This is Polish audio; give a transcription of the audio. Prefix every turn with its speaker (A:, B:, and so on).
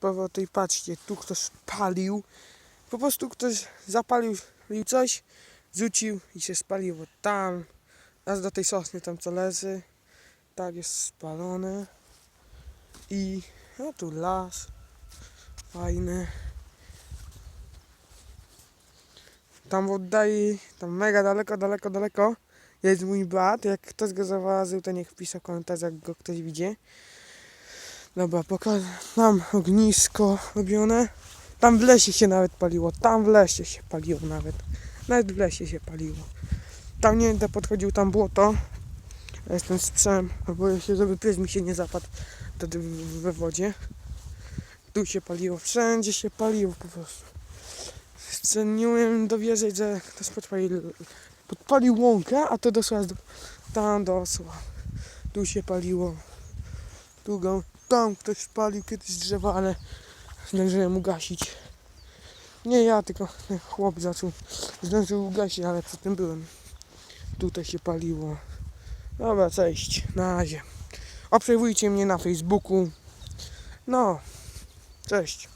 A: powroty patrzcie, tu ktoś palił. Po prostu ktoś zapalił coś, rzucił i się spaliło tam. Aż do tej sosny tam co leży. Tak jest spalone. I no tu las. Fajny. Tam w tam mega daleko, daleko, daleko jest mój brat. Jak ktoś go zauważył, to niech wpisze w komentarzach, jak go ktoś widzi. Dobra, pokażę. Tam ognisko robione. Tam w lesie się nawet paliło. Tam w lesie się paliło nawet. Nawet w lesie się paliło. Tam nie będę podchodził, tam błoto. Ja jestem bo boję się, żeby pies mi się nie zapadł wtedy we wodzie. Tu się paliło, wszędzie się paliło po prostu. Jeszcze nie umiem dowierzyć, że ktoś podpalił, podpalił łąkę, a to doszło aż do, tam doszło. Tu się paliło. Go, tam ktoś palił kiedyś drzewa, ale zdążyłem ugasić. Nie ja, tylko chłop zaczął, zdążył ugasić, ale przy tym byłem. Tutaj się paliło. Dobra, cześć, na razie. Obserwujcie mnie na Facebooku. No, cześć.